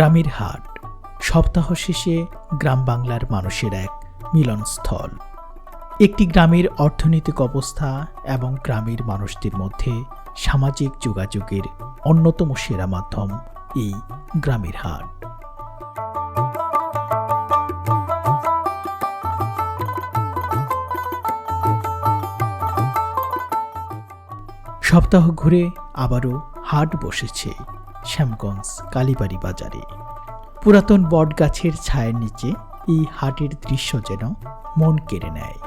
গ্রামের হাট। সপ্তাহ শেষে গ্রাম বাংলার মানুষের এক মিলনস্থল। একটি গ্রামের অর্থনৈতিক অবস্থা এবং গ্রামের মানুষদের মধ্যে সামাজিক যোগাযোগের অন্যতম সেরা মাধ্যম এই গ্রামের হাট। সপ্তাহ ঘুরে আবারও হাট বসেছে। শ্যামগঞ্জ, কালীবাড়ি বাজারে। পুরাতন বটগাছের ছায়ের নিচে এই হাটের দৃশ্য যেন মন কেড়ে নেয়।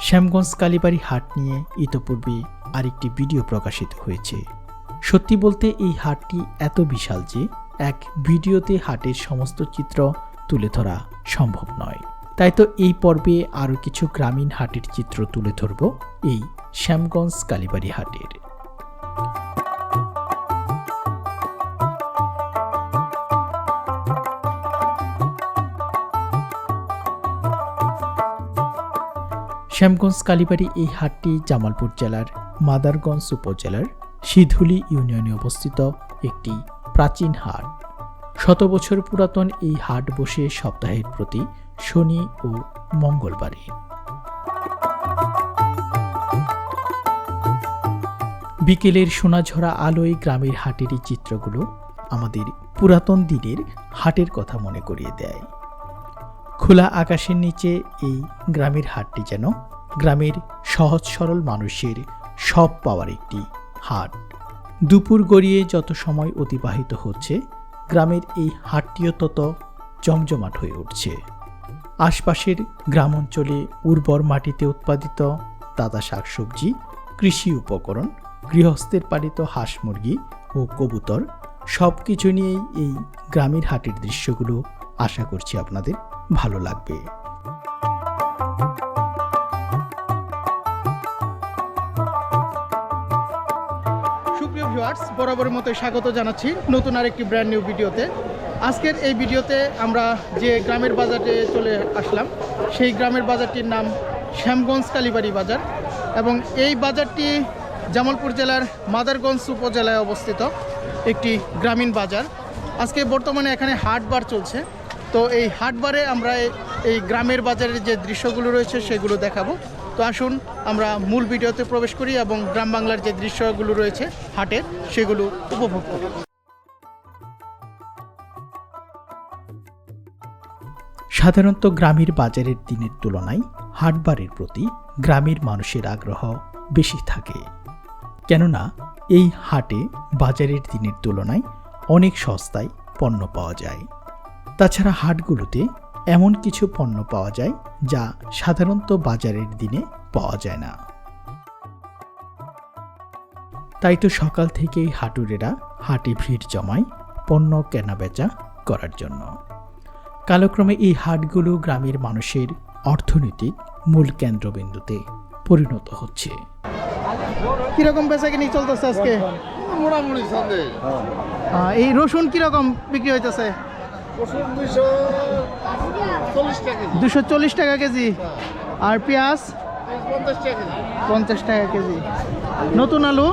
শ্যামগঞ্জ, কালীবাড়ি হাট নিয়ে ইতোপূর্বে আরেকটি ভিডিও প্রকাশিত হয়েছে। সত্যি বলতে এই হাটটি এত বিশাল যে এক ভিডিওতে হাটের সমস্ত চিত্র তুলে ধরা সম্ভব নয়। তাই তো এই পর্বে আরও কিছু গ্রামীণ হাটের চিত্র তুলে ধরব এই শ্যামগঞ্জ, কালীবাড়ি হাটের। শ্যামগঞ্জ কালীবাড়ি এই হাটটি জামালপুর জেলার মাদারগঞ্জ উপজেলার সিধুলি ইউনিয়নে অবস্থিত একটি প্রাচীন হাট। শত বছর পুরাতন এই হাট বসে সপ্তাহের প্রতি শনি ও মঙ্গলবারে। বিকেলের সোনাঝরা আলোয় গ্রামের হাটের এই চিত্রগুলো আমাদের পুরাতন দিনের হাটের কথা মনে করিয়ে দেয়। খোলা আকাশের নিচে এই গ্রামের হাটটি যেন গ্রামের সহজ সরল মানুষের সব পাওয়ার একটি হাট। দুপুর গড়িয়ে যত সময় অতিবাহিত হচ্ছে, গ্রামের এই হাটটিও তত জমজমাট হয়ে উঠছে। আশপাশের গ্রাম অঞ্চলে উর্বর মাটিতে উৎপাদিত তাজা শাকসবজি, কৃষি উপকরণ, গৃহস্থের পালিত হাঁস মুরগি ও কবুতর সব কিছু নিয়েই এই গ্রামের হাটের দৃশ্যগুলো আশা করছি আপনাদের ভালো লাগবে। ভিউয়ার্স বরাবরের মতো স্বাগত জানাচ্ছি নতুন আরেকটি ব্র্যান্ড নিউ ভিডিওতে। আজকের এই ভিডিওতে আমরা যে গ্রামের বাজারে চলে আসলাম, সেই গ্রামের বাজারটির নাম শ্যামগঞ্জ কালীবাড়ি বাজার এবং এই বাজারটি জামালপুর জেলার মাদারগঞ্জ উপজেলায় অবস্থিত একটি গ্রামীণ বাজার। আজকে বর্তমানে এখানে হাটবার চলছে। তো এই হাটবারে আমরা এই গ্রামের বাজারের যে দৃশ্যগুলো রয়েছে সেগুলো দেখাবো। তো আসুন আমরা মূল ভিডিওতে প্রবেশ করি এবং গ্রাম বাংলার যে দৃশ্যগুলো রয়েছে হাটের, সেগুলো উপভোগ করি সাধারণত গ্রামের বাজারের দিনের তুলনায় হাটবারের প্রতি গ্রামের মানুষের আগ্রহ বেশি থাকে। কেননা, এই হাটে বাজারের দিনের তুলনায় অনেক সস্তায় পণ্য পাওয়া যায়। তাছাড়া হাটগুলোতে এমন কিছু পণ্য পাওয়া যায় যা সাধারণত বাজারের দিনে পাওয়া যায় না। তাই তো সকাল থেকেই হাটুরেরা হাটে ভিড় জমায় পণ্য কেনাবেচা করার জন্য। কালক্রমে এই হাটগুলো গ্রামের মানুষের অর্থনৈতিক মূল কেন্দ্রবিন্দুতে পরিণত হচ্ছে। কীরকম বেচা কিনি চলতেছে আজকে? মোটামুটি সন্দেহ এই রসুন কীরকম বিক্রি হইতেছে? ওষুধ দুইশো চল্লিশ টাকা কেজি দুশো চল্লিশ টাকা কেজি। আর পেঁয়াজ? পঞ্চাশ টাকা কেজি। পঞ্চাশ টাকা কেজি। নতুন আলু?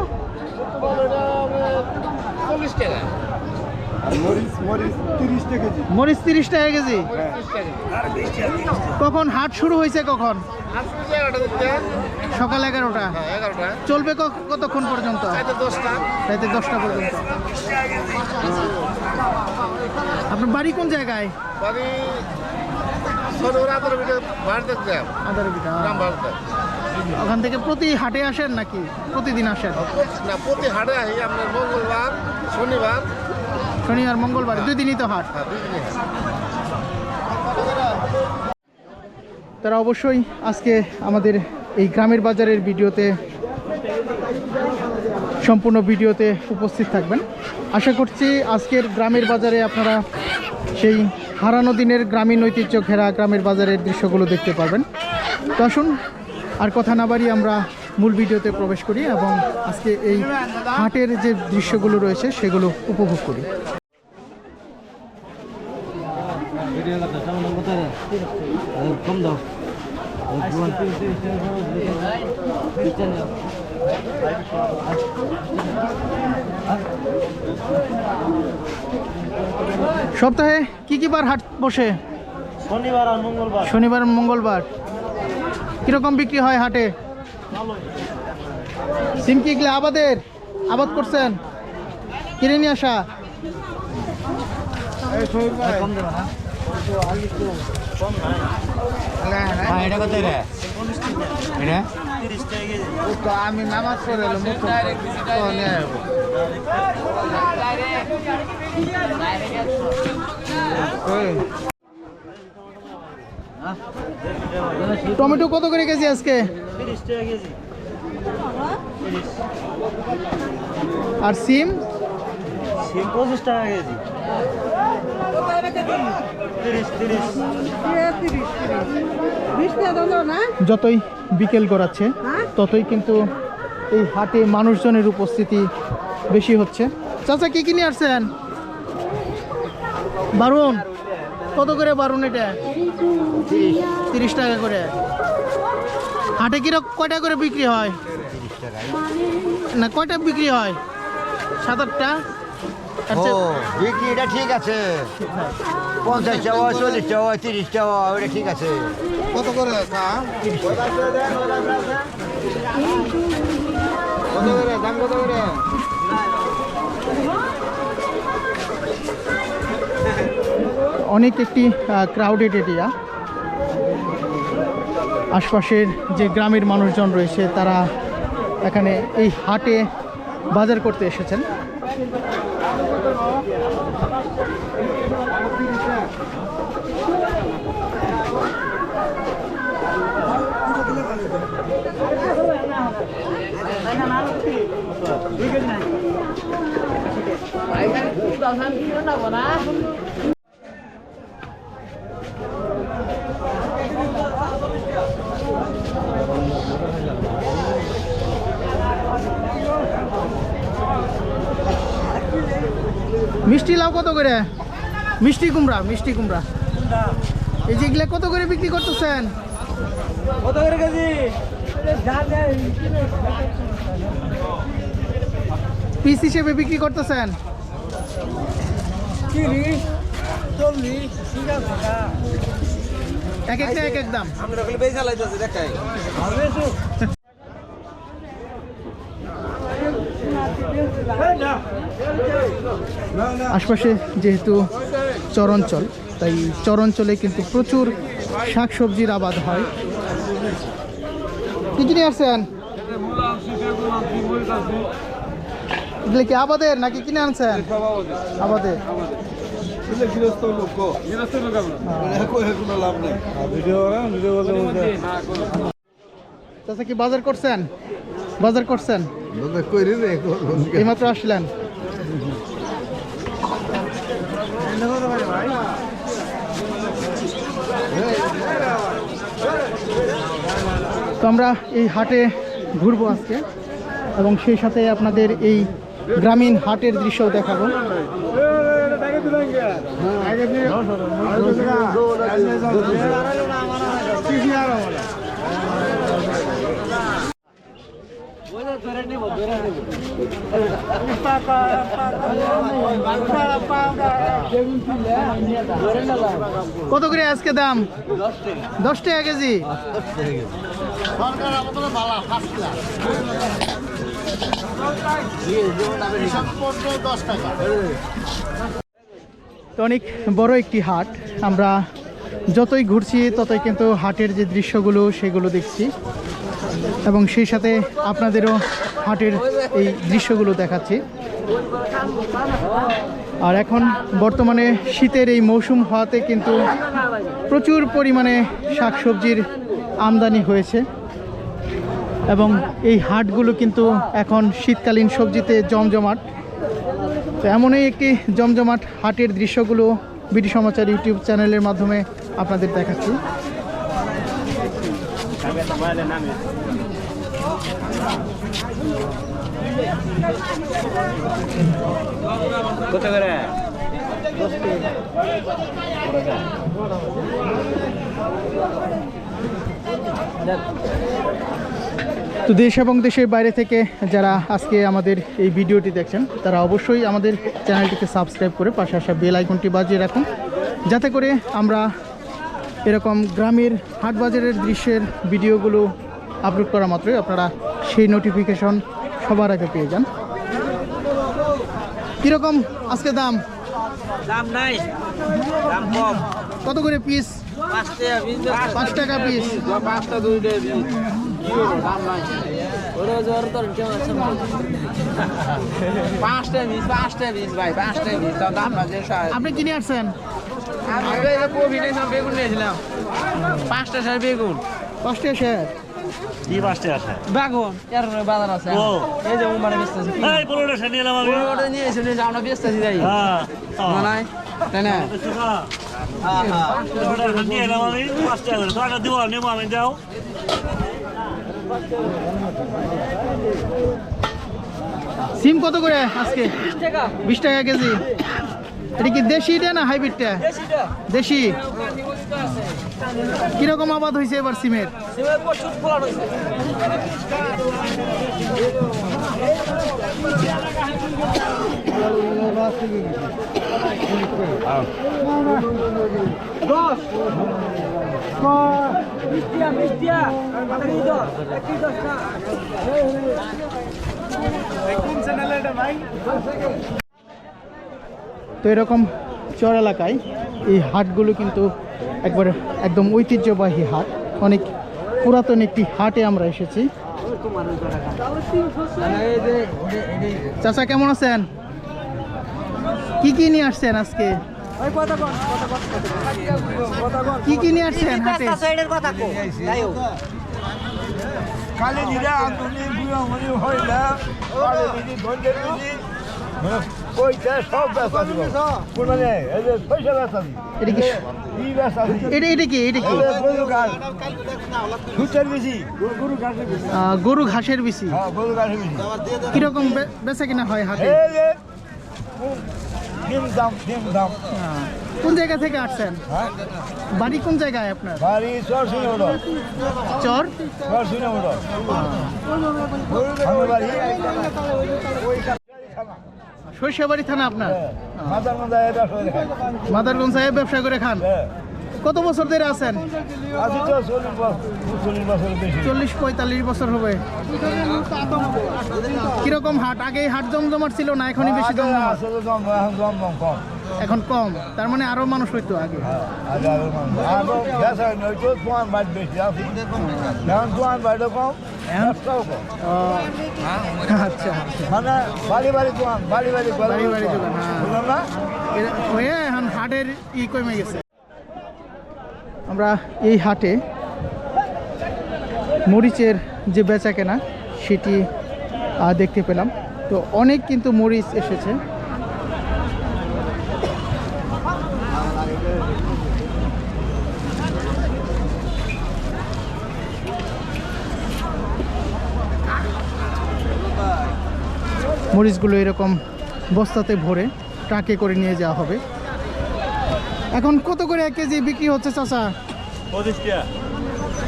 মরিচ মরিচ তিরিশ টাকা কেজি। মরিচ তিরিশ টাকা কেজি? পঁয়ত্রিশ টাকা কেজি। কখন হাট শুরু হয়েছে কখন? সকাল এগারোটা। হ্যাঁ চলবে ক- কতক্ষণ পর্যন্ত? রাতে দশটা। পর্যন্ত। আপনার বাড়ি কোন জায়গায়? ওখান থেকে প্রতি হাটে আসেন নাকি? প্রতিদিন আসেন? না প্রতি হাটে আহি আপনার মঙ্গলবার শনিবার। শনিবার মঙ্গলবার দুই দিনই তো হ্যাঁ হাট। তারা অবশ্যই আজকে আমাদের এই গ্রামের বাজারের ভিডিওতে সম্পূর্ণ ভিডিওতে উপস্থিত থাকবেন। আশা করছি আজকের গ্রামের বাজারে আপনারা সেই হারানো দিনের গ্রামীণ ঐতিহ্য ঘেরা গ্রামের বাজারের দৃশ্যগুলো দেখতে পারবেন। তো আসুন, আর কথা না বাড়িয়ে আমরা মূল ভিডিওতে প্রবেশ করি এবং আজকে এই হাটের যে দৃশ্যগুলো রয়েছে সেগুলো উপভোগ করি। সপ্তাহে কি কি বার হাট বসে? শনিবার আর মঙ্গলবার। শনিবার মঙ্গলবার। কীরকম বিক্রি হয় হাটে? সিম কি এগুলো আবাদের? আবাদ করছেন? কিনে নিয়ে আসা? হ্যাঁ এটা কত রে? এটা? তিরিশ টাকা কেজি তো আমি নামাজ পড়ে টমেটো কত করে কেজি আজকে? তিরিশ টাকা কেজি। আর সিম? সিম পঁচিশ টাকা কেজি। যতই বিকেল গড়াচ্ছে ততই কিন্তু এই হাটে মানুষজনের উপস্থিতি বেশি হচ্ছে। চাচা কি কিনে আসছেন বারুন। কত করে বারুন এটা? তিরিশ টাকা করে। হাটে কীরকম কয়টা করে বিক্রি হয়? না কয়টা বিক্রি হয়? সাত আটটা? আর ও ঠিক আছে। পঞ্চাশ টাকা চল্লিশ টাকা তিরিশ টাকা ওটা ঠিক আছে। কত করে কত করে দাম কত করে? অনেক একটি ক্রাউডেড এরিয়া আশপাশের যে গ্রামের মানুষজন রয়েছে, তারা এখানে এই হাটে বাজার করতে এসেছেন। মিষ্টি লাউ কত করে মিষ্টি কুমড়া মিষ্টি কুমড়া এই যেগুলো কত করে বিক্রি করতেছেন কত করে কেজি পিস হিসেবে বিক্রি করতেছেন এক একটা এক এক দাম। আমরা ওগুলো বেশি চালাইতেছি দেখাই। আশপাশে যেহেতু চরাঞ্চল তাই চরাঞ্চলে কিন্তু প্রচুর শাকসবজির আবাদ হয়। কি আসছেন এগুলো কি আবাদের নাকি কিনে আনছেন? আবাদের। চাচা কি বাজার করছেন? বাজার করছেন? রে এইমাত্র আসলেন। তো আমরা এই হাটে ঘুরবো আজকে এবং সেই সাথে আপনাদের এই গ্রামীণ হাটের দৃশ্য দেখাবো। কত করে আজকে দাম? দশ টাকা কেজি? অনেক বড় একটি হাট। আমরা যতই ঘুরছি, ততই কিন্তু হাটের যে দৃশ্যগুলো, সেগুলো দেখছি। এবং সেই সাথে আপনাদেরও হাটের এই দৃশ্যগুলো দেখাচ্ছি। আর এখন বর্তমানে শীতের এই মৌসুম হওয়াতে কিন্তু প্রচুর পরিমাণে শাকসবজির আমদানি হয়েছে। এবং এই হাটগুলো কিন্তু এখন শীতকালীন সবজিতে জমজমাট। তো এমনই একটি জমজমাট হাটের দৃশ্যগুলো বিটি সমাচার ইউটিউব চ্যানেলের মাধ্যমে আপনাদের দেখাচ্ছি। তো দেশ এবং দেশের বাইরে থেকে যারা আজকে আমাদের এই ভিডিওটি দেখছেন তারা অবশ্যই আমাদের চ্যানেলটিকে সাবস্ক্রাইব করে পাশে আসা বেল আইকনটি বাজিয়ে রাখুন। যাতে করে আমরা এরকম গ্রামের হাট বাজারের দৃশ্যের ভিডিওগুলো আপলোড করা মাত্রই আপনারা সেই নোটিফিকেশন সবার আগে পেয়ে যান। কীরকম আজকে দাম? দাম নাই দাম কম। কত করে পিস পাঁচ টাকা বিশ পাঁচ টাকা পিস পাঁচটা দুইটা বিশ আছে পাঁচটা বিশ পাঁচটা বিশ ভাই পাঁচটা তাও দাম না আপনি কিনে আসছেন? আমি নিয়েছিলাম বেগুন নিয়েছিলাম পাঁচটা সার বেগুন পাঁচটা শেয়ার। কি পাঁচটা আছে বেগুন এর বাজার আছে। ও। এই যে উমারে বেচতেছি। এই পনেরোটা সে নিয়ে আমি। ওটা নিয়ে এসে নিয়ে এসে আমরা বেচতেছি যাই হ্যাঁ। না তাই না? পনেরোটা নিয়ে এলাম আমি পাঁচটা করে দিব নেব আমি যাও সিম কত করে আজকে? বিশ টাকা। কেজি। এটা কি দেশিটা না হাইব্রিডটা দেশি কীরকম আবাদ হয়েছে এবার সিমের? তো এরকম চর এলাকায় এই হাটগুলো কিন্তু একবার একদম ঐতিহ্যবাহী হাট। অনেক পুরাতন একটি হাটে আমরা এসেছি। চাচা, কেমন আছেন? কি কি নিয়ে আসছেন আজকে? কি কি নিয়ে আসছেন কালি আন্দুলি বুড়ো মনি হইলা কালি সব ব্যবসা দিব। কোন মানে এই যে পয়সা ব্যবসা দিব। এটা কি? কি ব্যবসা এটা এটা কি? এটা কি? গরু ঘাস সুচের গরু ঘাসের বেশি। হ্যাঁ গরু কীরকম বেচা কিনা হয় এই যে দাম কোন জায়গা থেকে আসছেন? হ্যাঁ? বাড়ি কোন জায়গায় আপনার? বাড়ি চর চর? চর শুনে উঠো বাড়ি থানা আপনার? খাই মাদারগঞ্জ সাহেব ব্যবসা করে খান? হ্যাঁ। কত বছর ধরে আছেন? চল্লিশ পঁয়তাল্লিশ বছর হবে। কীরকম হাট? আগে হাট জমজমাট ছিল না এখনই বেশি জমজমাট? এখন কম। তার মানে আরও মানুষ হইতো আগে। আচ্ছা মানে বাড়ি বাড়ি বাড়ি বাড়ি বাড়ি বাড়ি দোকান, হ্যাঁ। হয়ে এখন হাটের ই কমে গেছে। আমরা এই হাটে মরিচের যে বেচা কেনা, সেটি দেখতে পেলাম। তো অনেক কিন্তু মরিচ এসেছে। মরিচগুলো এরকম বস্তাতে ভরে ট্রাকে করে নিয়ে যাওয়া হবে। এখন কত করে এক কেজি বিক্রি হচ্ছে চাচা? পঁচিশ টাকা।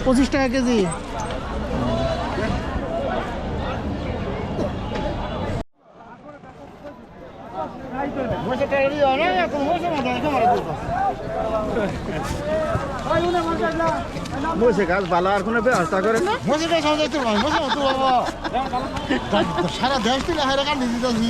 পঁচিশ টাকা কেজি। বসে গাছ ভালো আর কোনো ব্যবস্থা করে না? গাছ তো বাবা। সারা দেশ থেকে হারে কান্দি দিতেছি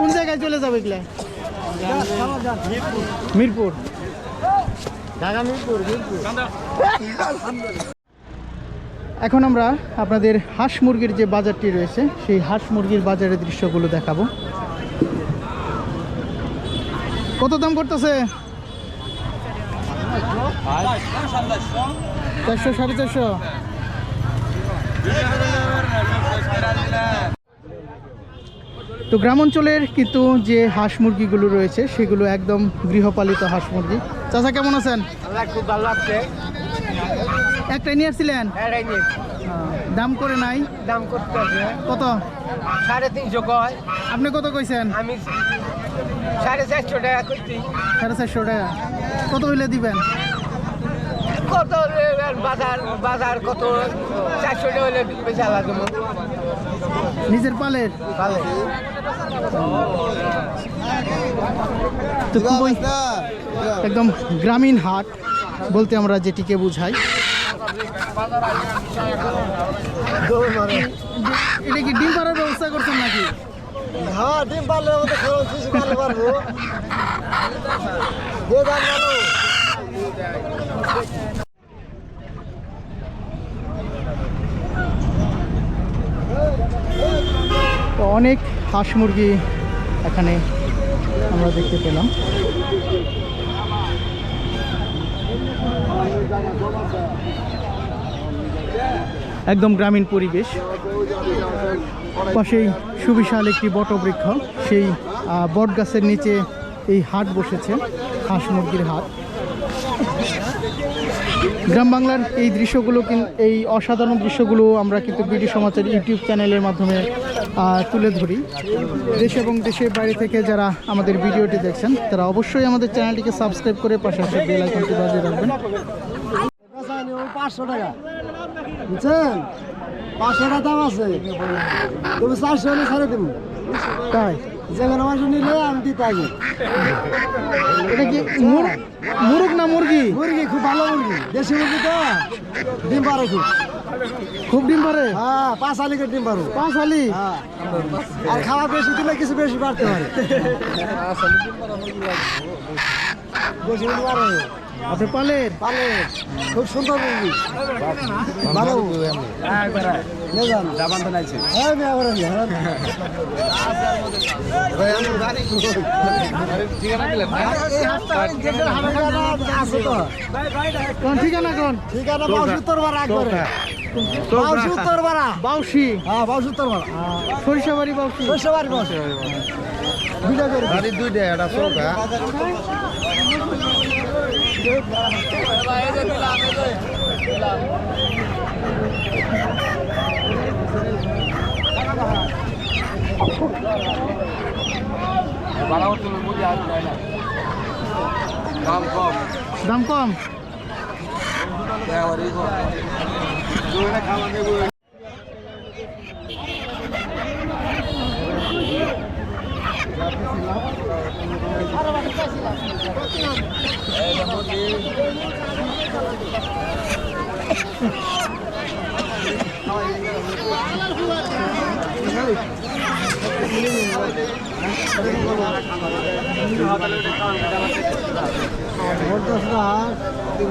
কোন জায়গায় চলে যাবে এগুলা? মিরপুর। ঢাকা, মিরপুর মিরপুর। এখন আমরা আপনাদের হাঁস মুরগির যে বাজারটি রয়েছে, সেই হাঁস মুরগির বাজারের দৃশ্যগুলো দেখাবো। কত দাম করতেছে? চারশো, সাড়ে চারশো। তো গ্রাম অঞ্চলের কিন্তু যে হাঁস মুরগিগুলো রয়েছে সেগুলো একদম গৃহপালিত হাঁস মুরগি। চাচা কেমন আছেন? খুব ভালো লাগছে একটাই নিয়ে আসছিলেন? দাম করে নাই। দাম করতে কত? সাড়ে তিনশো কয়। আপনি কত কইছেন? আমি সাড়ে চারশো টাকা করছি সাড়ে চারশো টাকা। কত হইলে দিবেন? কত বাজার বাজার কত? চারশো টাকা হলে বেশি আলাদা নিজের পালের? তো একদম গ্রামীণ হাট বলতে আমরা যেটিকে বুঝাই। এটা কি ডিম পাড়ার ব্যবস্থা করছেন নাকি? হ্যাঁ ডিম পারলে দিয়ে দাম ভালো তো অনেক হাঁস মুরগি এখানে আমরা দেখতে পেলাম। একদম গ্রামীণ পরিবেশ। পাশেই সুবিশাল একটি বটবৃক্ষ। সেই বট গাছের নিচে এই হাট বসেছে, হাঁস মুরগির হাট। গ্রাম বাংলার এই দৃশ্যগুলো এই অসাধারণ দৃশ্যগুলো আমরা কিন্তু বিডি সমাজের ইউটিউব চ্যানেলের মাধ্যমে তুলে ধরি। দেশ এবং দেশের বাইরে থেকে যারা আমাদের ভিডিওটি দেখছেন তারা অবশ্যই আমাদের চ্যানেলটিকে সাবস্ক্রাইব করে পাশাপাশি বেল আইকনটি বাজিয়ে রাখবেন। পাঁচশো টাকা। বুঝছেন? পাঁচশো টাকা দাম আছে। তুমি চারশো হলে ছাড়ে দেবো। তাই? যেখানে মাংস নিলে আমি দিতে আগে এটা কি মুরগ না মুরগি? মুরগি খুব ভালো মুরগি। দেশি মুরগি তো? ডিম পারে খুব। খুব ডিম পারে হ্যাঁ পাঁচ আলিকে ডিম পারো পাঁচ আলি হ্যাঁ। আর খাওয়া বেশি দিলে কিছু বেশি বাড়তে হয়। বেশি পারে আপনি পালের পালে খুব সুন্দর মুরগি। ভালো। হ্যাঁ মেয়ে করে নিয়ে হ্যাঁ আছে তো কোন ঠিকানা কোন? ঠিকানা বাউসুত্তর বারা একবারে। বাউসুত্তর বারা বাউসি? হ্যাঁ বাউসুত্তর বারা সরিষাবাড়ি বাউসি। শস্য বাড়ি দুইটা করে। দুইটা এটা চৌকা। দাম কম। দাম কম বলতেছ না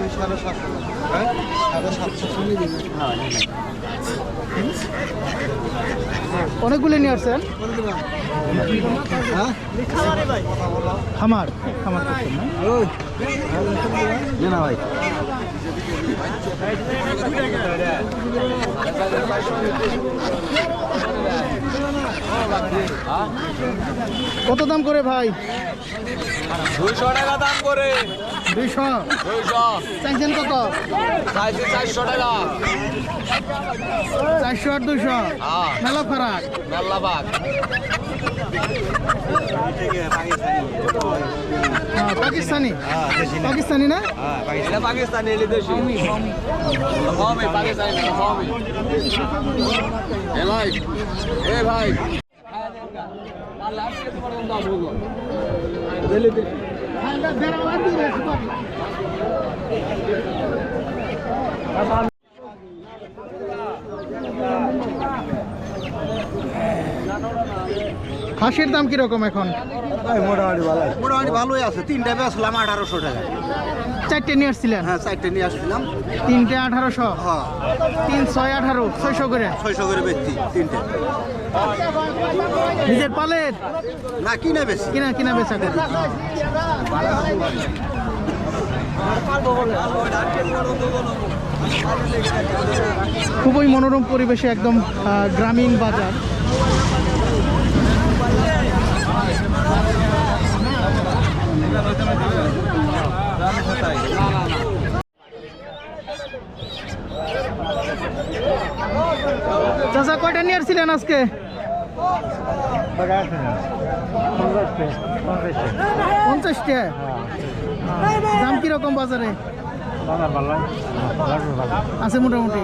সাড়ে সাতশো সাড়ে সাতশো শুনে দিবি অনেকগুলো নিয়ে আসছেন? হ্যাঁ? খামার। খামার করছেন না ভাই। কত দাম করে ভাই? দুইশো টাকা দাম করে। দুইশো। দুইশো। চাইছেন কত? চাইছি চারশো টাকা। চারশো আর দুইশো। হ্যাঁ। মেলা ফারাক। মেল্লাবাদ হ্যাঁ, পাকিস্তানি? পাকিস্তানি না? পাকিস্তানি। কমই এ ভাই এ হাঁসের দাম কীরকম এখন? মোটামুটি ভালো মোটামুটি ভালোই আছে। তিনটা বেচলাম আঠারোশো টাকা। চারটে নিয়ে আসছিলেন? হ্যাঁ চারটে নিয়ে আসছিলাম। তিনটে আঠারোশো? হ্যাঁ। তিন ছয় আঠারো ছয়শো করে? ছয়শো করে বেচছি তিনটে। নিজের পালের? না কিনে বেশি কিনা কিনা বেচা করে। খুবই মনোরম পরিবেশে একদম গ্রামীণ বাজার। চাচা কয়টা নিয়ে আসছিলেন আজকে? পঞ্চাশটা। দাম কীরকম বাজারে? আছে মোটামুটি।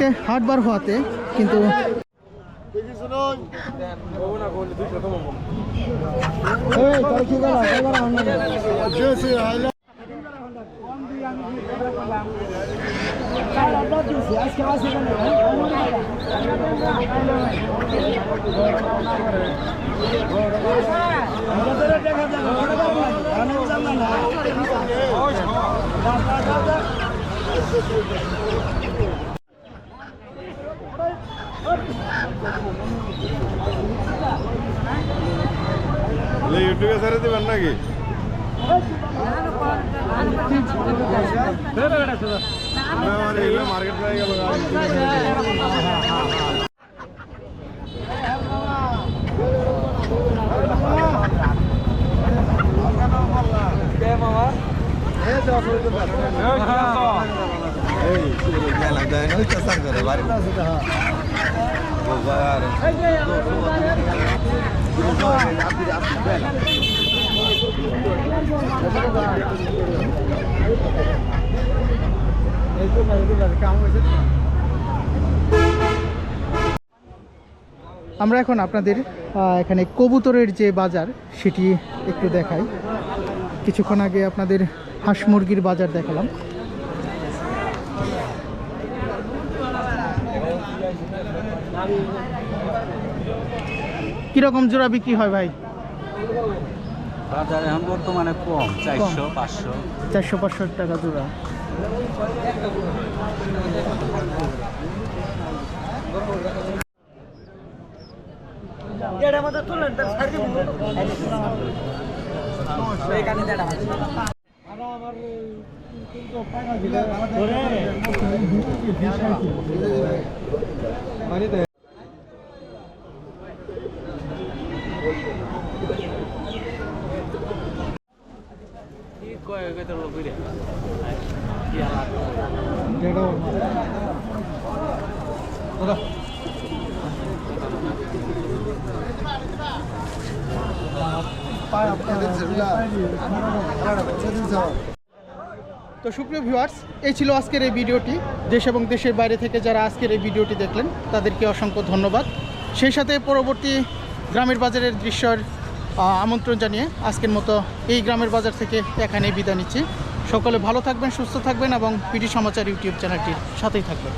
আজকে হাটবার হওয়াতে কিন্তু এই তাই কি করা এবার আমরা জেসি আইলা আজকে আসে ইউটিউবে ছেড়ে দিবেন নাকি? মার্কেট হয়ে। গেল আমরা এখন আপনাদের এখানে কবুতরের যে বাজার, সেটি একটু দেখাই। কিছুক্ষণ আগে আপনাদের হাঁস মুরগির বাজার দেখালাম। কীরকম জোড়া বিক্রি হয় ভাই? বাজারে এখন বর্তমানে কম চারশো পাঁচশো। চারশো পাঁচশো টাকা জোড়া। তো সুপ্রিয় ভিউয়ার্স এই ছিল আজকের এই ভিডিওটি। দেশ এবং দেশের বাইরে থেকে যারা আজকের এই ভিডিওটি দেখলেন, তাদেরকে অসংখ্য ধন্যবাদ। সেই সাথে পরবর্তী গ্রামের বাজারের দৃশ্যের আমন্ত্রণ জানিয়ে আজকের মতো এই গ্রামের বাজার থেকে এখানেই বিদায় নিচ্ছি। সকলে ভালো থাকবেন, সুস্থ থাকবেন এবং পিটি সমাচার ইউটিউব চ্যানেলটির সাথেই থাকবেন।